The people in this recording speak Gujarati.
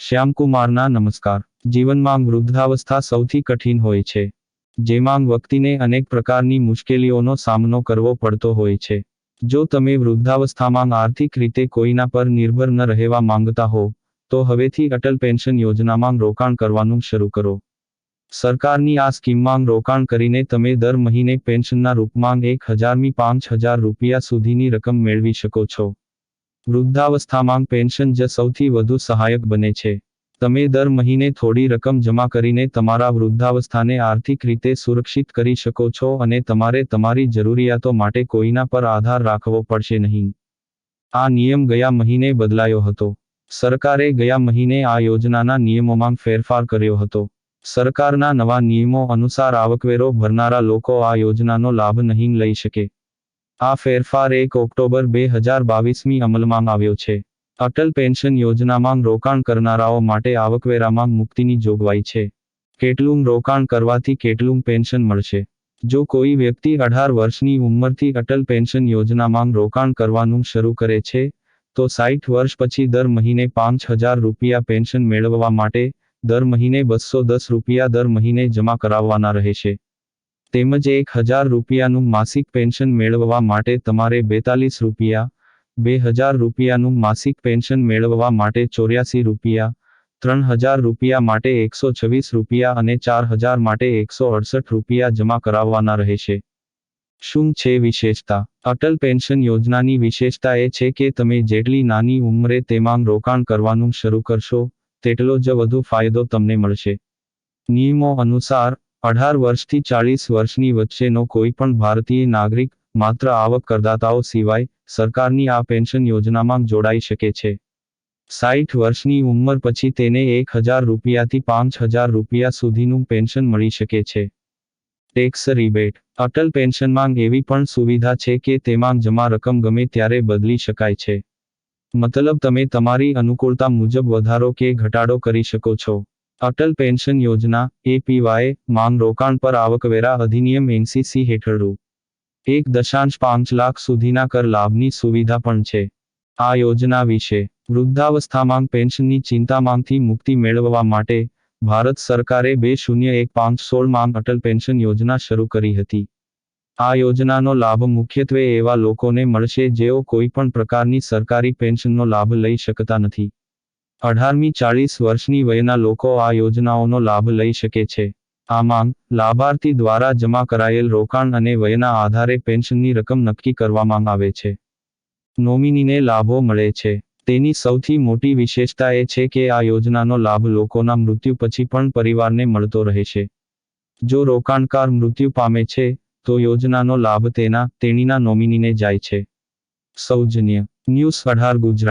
શ્યામકુમારના નમસ્કાર. જીવનમાં વૃદ્ધાવસ્થા સૌથી કઠિન હોય છે. જેમાં વ્યક્તિને અનેક પ્રકારની મુશ્કેલીઓનો સામનો કરવો પડતો હોય છે. જો તમે વૃદ્ધાવસ્થામાં આર્થિક રીતે કોઈના પર નિર્ભર ન રહેવા માંગતા હો, તો હવેથી અટલ પેન્શન યોજનામાં રોકાણ કરવાનું શરૂ કરો. સરકારની આ સ્કીમમાં રોકાણ કરીને તમે દર મહિને પેન્શનના રૂપમાં એક હજારમી પાંચ હજાર રૂપિયા સુધીની રકમ મેળવી શકો છો. વૃદ્ધાવસ્થામાં પેન્શન જ સૌથી વધુ સહાયક બને છે. તમે દર મહિને થોડી રકમ જમા કરીને તમારા વૃદ્ધાવસ્થાને આર્થિક રીતે સુરક્ષિત કરી શકો છો અને તમારે તમારી જરૂરિયાતો માટે કોઈના પર આધાર રાખવો પડશે નહીં. આ નિયમ ગયા મહિને બદલાયો હતો. સરકારે ગયા મહિને આ યોજનાના નિયમોમાં ફેરફાર કર્યો હતો. સરકારના નવા નિયમો અનુસાર આવકવેરો ભરનારા લોકો આ યોજનાનો લાભ નહીં લઈ શકે. આ ફેરફાર એક ઓક્ટોબર બે હજાર બાવીસમી અમલમાં આવ્યો છે. અટલ પેન્શન યોજનામાં રોકાણ કરનારાઓ માટે આવકવેરામાં મુક્તિની જોગવાઈ છે. કેટલું રોકાણ કરવાથી કેટલું પેન્શન મળશે? જો કોઈ વ્યક્તિ અઢાર વર્ષની ઉંમરથી અટલ પેન્શન યોજનામાં રોકાણ કરવાનું શરૂ કરે છે, તો સાઠ વર્ષ પછી દર મહિને પાંચ હજાર રૂપિયા પેન્શન મેળવવા માટે દર મહિને બસો દસ રૂપિયા દર મહિને જમા કરાવવાના રહેશે. તેમજ એક હજાર રૂપિયાનું માસિક પેન્શન મેળવવા માટે તમારે બેતાલીસ રૂપિયા, બે હજાર રૂપિયાનું માસિક પેન્શન મેળવવા માટે ચોર્યાસી રૂપિયા, ત્રણ હજાર રૂપિયા માટે એકસો છવ્વીસ રૂપિયા અને ચાર હજાર માટે એકસો અડસઠ રૂપિયા જમા કરાવવાના રહેશે. શું છે વિશેષતા? અટલ પેન્શન યોજનાની વિશેષતા એ છે કે તમે જેટલી નાની ઉંમરે તેમાં રોકાણ કરવાનું શરૂ કરશો, તેટલો જ વધુ ફાયદો તમને મળશે. નિયમો અનુસાર અઢાર વર્ષથી ચાળીસ વર્ષની વચ્ચેનો કોઈ પણ ભારતીય નાગરિક માત્ર આવક કરદાતાઓ સિવાય સરકારની આ પેન્શન યોજનામાં જોડાઈ શકે છે. સાઠ વર્ષની ઉંમર પછી તેને એક હજાર રૂપિયાથી પાંચ હજાર રૂપિયા સુધીનું પેન્શન મળી શકે છે. Tax rebate. અટલ પેન્શનમાં એવી પણ સુવિધા છે કે તેમાં જમા રકમ ગમે ત્યારે બદલી શકાય છે. મતલબ તમે તમારી અનુકૂળતા મુજબ વધારો કે ઘટાડો કરી શકો છો. અટલ પેન્શન યોજના, એપીવાય, માંગ રોકાણ પર આવકવેરા અધિનિયમ એનસીસી હેઠળ રૂ એક દશાંશ પાંચ લાખ સુધીના કર લાભની સુવિધા પણ છે. આ યોજના વિશે વૃદ્ધાવસ્થામાં પેન્શનની ચિંતામાંથી મુક્તિ મેળવવા માટે ભારત સરકારે બે શૂન્ય એક પાંચ સોળ માંગ અટલ પેન્શન યોજના શરૂ કરી હતી. આ યોજનાનો લાભ મુખ્યત્વે એવા લોકોને મળશે જેઓ કોઈ પણ પ્રકારની સરકારી પેન્શનનો લાભ લઈ શકતા નથી. અઢારમી ચાળીસ વર્ષની વયના લોકો આ યોજનાઓનો લાભ લઈ શકે છે. આમાં લાભાર્થી દ્વારા જમા કરાયેલ રોકાણ અને વયના આધારે પેન્શનની રકમ નક્કી કરવામાં આવે છે. નોમિનીને લાભો મળે છે. તેની સૌથી મોટી વિશેષતા એ છે કે આ યોજનાનો લાભ લોકોના મૃત્યુ પછી પણ પરિવારને મળતો રહેશે જો રોકાણકાર મૃત્યુ પામે છે, તો યોજનાનો લાભ તેના તેણીના નોમિનીને જાય છે. સૌજન્ય. ન્યૂઝ અઢાર ગુજરાત.